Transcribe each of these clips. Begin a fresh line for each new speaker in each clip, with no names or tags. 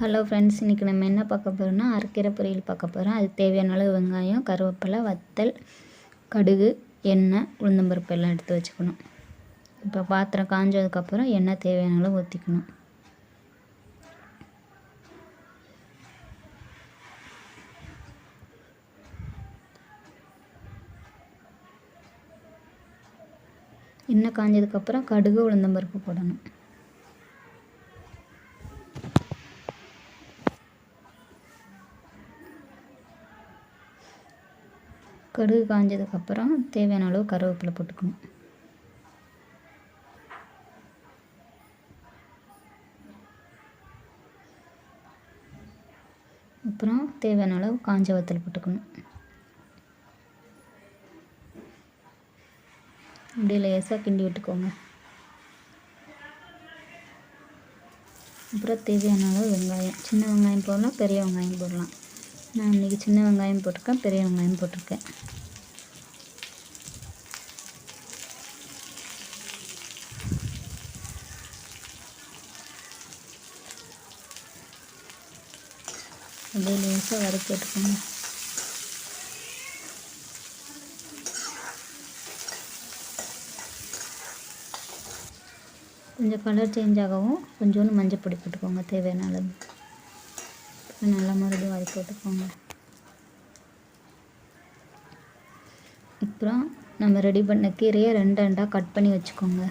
Hello friends இன்றைக்கி நம்ம என்ன பார்க்க போகிறோம்னா அரைக்கிற பொரியல் பார்க்க போகிறோம் அதுக்கு தேவையான அளவு வெங்காயம் கருவேப்பிலை வத்தல் கடுகு எண்ணெய் உளுந்தம்பருப்பு எல்லாம் எடுத்து வச்சுக்கணும். இப்போ பாத்திரம் காஞ்சதுக்கப்புறம் எண்ணெய் தேவையான அளவு ஊற்றிக்கணும் எண்ணெய் காஞ்சதுக்கப்புறம் கடுகு உளுந்தம்பருப்பு போடணும். கடுகு காஞ்சதுக்கப்புறம் தேவையான அளவு கருவேப்பிலை போட்டுக்கணும். அப்புறம் தேவையான அளவு காஞ்ச வத்தல் போட்டுக்கணும். அப்படியே லேசாக கிண்டி விட்டுக்கோங்க. அப்புறம் தேவையான அளவு வெங்காயம். சின்ன வெங்காயம் போடலாம் பெரிய வெங்காயம் போடலாம். நான் இன்றைக்கி சின்ன வெங்காயம் போட்டிருக்கேன் பெரிய வெங்காயம் போட்டிருக்கேன். அப்படியே லேசாக வதக்கி எடுக்கணும் கொஞ்சம் கலர் சேஞ்ச் ஆகவும் கொஞ்சோண்டு மஞ்சள் பொடி போட்டுக்கோங்க தேவையான அளவு. நல்லா மறுபடியும் வதக்கி போட்டுக்கோங்க. அப்புறம் நம்ம ரெடி பண்ண கீரையை ரெண்டு ரெண்டாக கட் பண்ணி வச்சுக்கோங்க.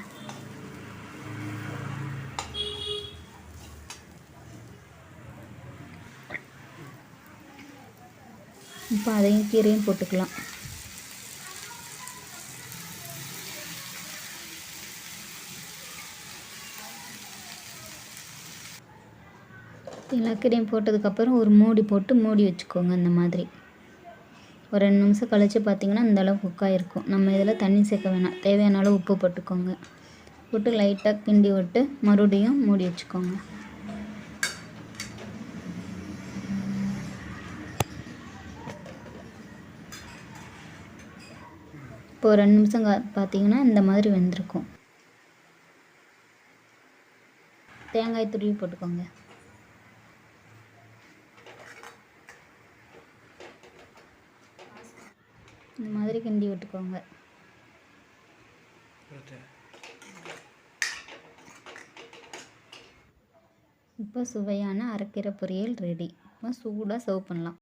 இப்போ அதையும் கீரையும் போட்டுக்கலாம். எல்லா போட்டதுக்கப்புறம் ஒரு மூடி போட்டு மூடி வச்சுக்கோங்க இந்த மாதிரி. ஒரு ரெண்டு நிமிஷம் கழித்து பார்த்திங்கன்னா இந்த அளவு குக்காக இருக்கும் நம்ம இதில் தண்ணி சேர்க்க வேணாம். தேவையான அளவு உப்பு போட்டுக்கோங்க. போட்டு லைட்டாக கிண்டி விட்டு மறுபடியும் மூடி வச்சுக்கோங்க. இப்போ ஒரு ரெண்டு நிமிஷம் பார்த்தீங்கன்னா இந்த மாதிரி வெந்திருக்கும். தேங்காய் துருவி போட்டுக்கோங்க. இந்த மாதிரி கிண்டி விட்டுக்கோங்க. இப்போ சுவையான அரைக்கீரை பொரியல் ரெடி இப்போ சூடாக சர்வ் பண்ணலாம்.